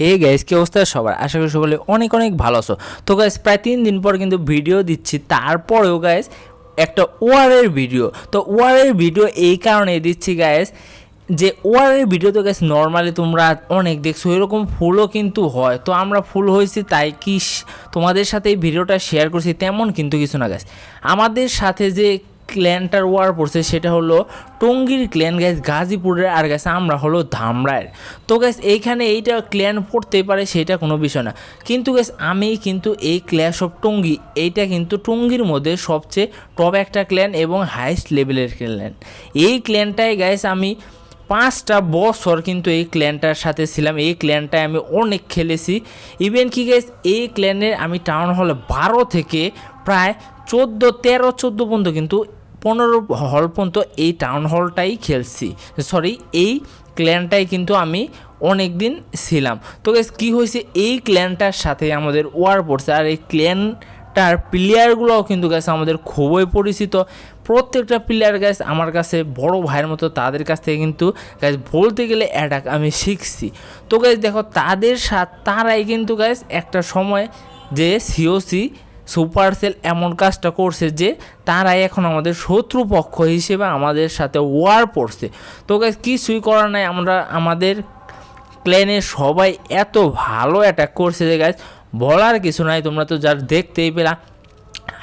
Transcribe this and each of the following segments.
Hey guys কি অবস্থা সবার? আশা করি সকলে অনেক অনেক ভালো আছো। তো গাইস প্রায় তিন দিন পর কিন্তু ভিডিও দিচ্ছি। তারপরেও গাইস একটা ওয়ারের ভিডিও তো ওয়ারের ভিডিও এই কারণে দিচ্ছি গাইস যে ওয়ারের ভিডিও তো গাইস নর্মালি তোমরা অনেক দেখছ, এরকম ফুলও কিন্তু হয়। তো আমরা ফুল হয়েছি, তাই কি তোমাদের সাথে এই ভিডিওটা শেয়ার করছি, তেমন কিন্তু কিছু না গাইস আমাদের সাথে যে ক্ল্যানটার ওয়ার পড়ছে সেটা হলো টঙ্গির ক্ল্যান গ্যাস গাজীপুরের আর গ্যাস আমরা হলো ধামরায়ের তো গ্যাস এইখানে এইটা ক্ল্যান পড়তেই পারে সেটা কোনো বিষয় না। কিন্তু গ্যাস আমি কিন্তু এই ক্ল্যাশ অফ টঙ্গী, এইটা কিন্তু টঙ্গীর মধ্যে সবচেয়ে টপ একটা ক্ল্যান এবং হাইস্ট লেভেলের ক্ল্যান এই ক্ল্যানটাই গ্যাস আমি পাঁচটা বছর কিন্তু এই ক্ল্যানটার সাথে ছিলাম। এই ক্ল্যানটায় আমি অনেক খেলেছি। ইভেন কি গেস এই ক্ল্যানের আমি টাউন হলে বারো থেকে প্রায় চোদ্দ, তেরো, চোদ্দ পর্যন্ত কিন্তু পনেরো হল পর্যন্ত এই টাউন হলটাই খেলছি। সরি এই ক্ল্যানটাই কিন্তু আমি অনেক দিন ছিলাম। তো কী হয়েছে? এই ক্ল্যানটার সাথে আমাদের ওয়ার পড়ছে। আর এই ক্ল্যানটার প্লেয়ারগুলোও কিন্তু গেছে আমাদের খুবই পরিচিত। প্রত্যেকটা প্লেয়ার গ্যাস আমার কাছে বড় ভাইয়ের মতো, তাদের কাছ থেকে কিন্তু গ্যাস বলতে গেলে অ্যাটাক আমি শিখছি। তো গ্যাস দেখো, তাদের সাথে, তারাই কিন্তু গ্যাস একটা সময় যে সিওসি সুপারসেল এমন কাজটা করছে যে তারাই এখন আমাদের শত্রুপক্ষ হিসেবে আমাদের সাথে ওয়ার পড়ছে তো গাইজ কিছুই করার নাই। আমরা, আমাদের ক্লেনে সবাই এত ভালো অ্যাটাক করছে যে গাছ বলার কিছু নাই। তোমরা তো যার দেখতেই পেলা।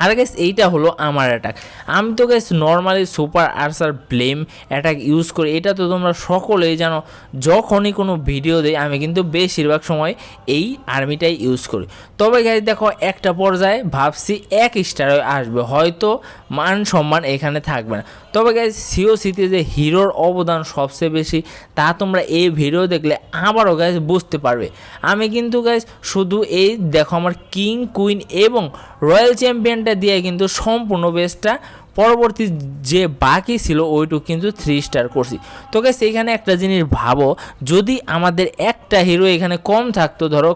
আর গেস এইটা হলো আমার অ্যাটাক আমি তো guess normally super archer blame attack use করি। এটা তো তোমরা সকলেই জানো। যখনই কোনো ভিডিও দেই, আমি কিন্তু বেশিরভাগ সময় এই আর্মিটাই ইউজ করি। তবে গ্যাস দেখো, একটা পর্যায়ে ভাবছি এক স্টার আসবে। হয়তো মান সম্মান এখানে থাকবে না। তবে গ্যাস সিওসিতে যে হিরোর অবদান সবচেয়ে বেশি, তা তোমরা এই ভিডিও দেখলে আবারও গ্যাস বুঝতে পারবে। আমি কিন্তু গ্যাস শুধু এই, দেখো, আমার কিং কুইন এবং রয়্যাল চ্যাম্পিয়নটা দিয়ে কিন্তু সম্পূর্ণ বেসটা পরবর্তী যে বাকি ছিল, ওইটুকু কিন্তু থ্রি স্টার করছি। তো গ্যাস এখানে একটা জিনিস ভাবো, যদি আমাদের একটা হিরো এখানে কম থাকতো, ধরো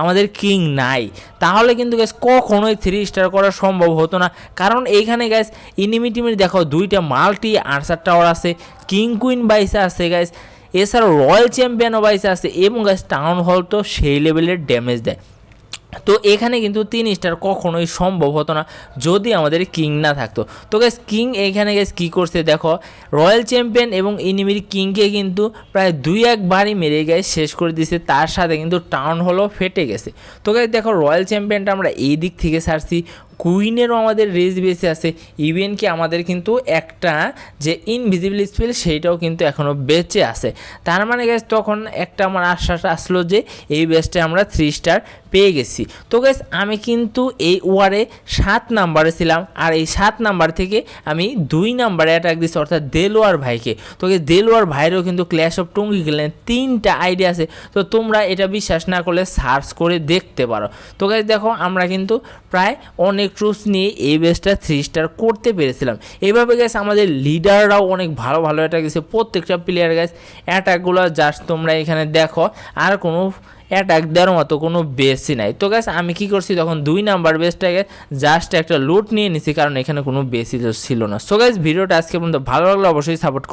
আমাদের কিং নাই, তাহলে কিন্তু গ্যাস কখনোই থ্রি স্টার করা সম্ভব হতো না। কারণ এইখানে গ্যাস ইনিমি টিমের দেখো, দুইটা মাল্টি আনসার টাওয়ার আছে কিং কুইন বাইসে আছে গ্যাস এছাড়াও রয়্যাল চ্যাম্পিয়নও বাইসে আছে, এবং গ্যাস টাউন হল তো সেই লেভেলের ড্যামেজ দেয়। তো এখানে কিন্তু তিন স্টার কখনোই সম্ভব হতো না যদি আমাদের কিং না থাকতো। তো গ্যাস কিং এখানে গ্যাস কী করছে দেখো, রয়্যাল চ্যাম্পিয়ন এবং ইনিমির কিংকে কিন্তু প্রায় দুই একবারই মেরে গ্যাস শেষ করে দিছে তার সাথে কিন্তু টাউন হলও ফেটে গেছে। তো গ্যাস দেখো রয়্যাল চ্যাম্পিয়নটা আমরা এই দিক থেকে ছাড়ছি কুইনেরও আমাদের রেজ বেশি আছে। ইভেন কি আমাদের কিন্তু একটা যে ইনভিজিবল স্পেল সেইটাও কিন্তু এখনও বেঁচে আছে। তার মানে গ্যাস তখন একটা আমার আশ্বাস আসলো যে এই বেসটা আমরা থ্রি স্টার পেয়ে গেছি। তো গ্যাস আমি কিন্তু এই ওয়ারে সাত নাম্বারে ছিলাম আর এই সাত নাম্বার থেকে আমি দুই নাম্বারে অ্যাটাক দিচ্ছি অর্থাৎ দেলোয়ার ভাইকে। তো গ্যাস দেলোয়ার ভাইয়েরও কিন্তু ক্ল্যাশ অফ টঙ্গি খেলেন, তিনটা আইডিয়া আছে। তো তোমরা এটা বিশ্বাস না করলে সার্চ করে দেখতে পারো। তো গ্যাস দেখো, আমরা কিন্তু প্রায় অনেক ট্রুপস নিয়ে এই বেসটা থ্রি স্টার করতে পেরেছিলাম। এইভাবে গ্যাস আমাদের লিডাররাও অনেক ভালো ভালো অ্যাটাক দিচ্ছে প্রত্যেকটা প্লেয়ার গ্যাস অ্যাটাকগুলো জাস্ট তোমরা এখানে দেখো। আর কোনো অ্যাটাক দেওয়ার মতো কোনো বেসই নাই। তো গ্যাস আমি কি করছি? তখন দুই নাম্বার বেসটাকে জাস্ট একটা লুট নিয়ে নিছি, কারণ এখানে কোনো বেসই তো ছিল না। সো গ্যাস ভিডিওটা আজকে পর্যন্ত ভালো লাগলে, অবশ্যই সাপোর্ট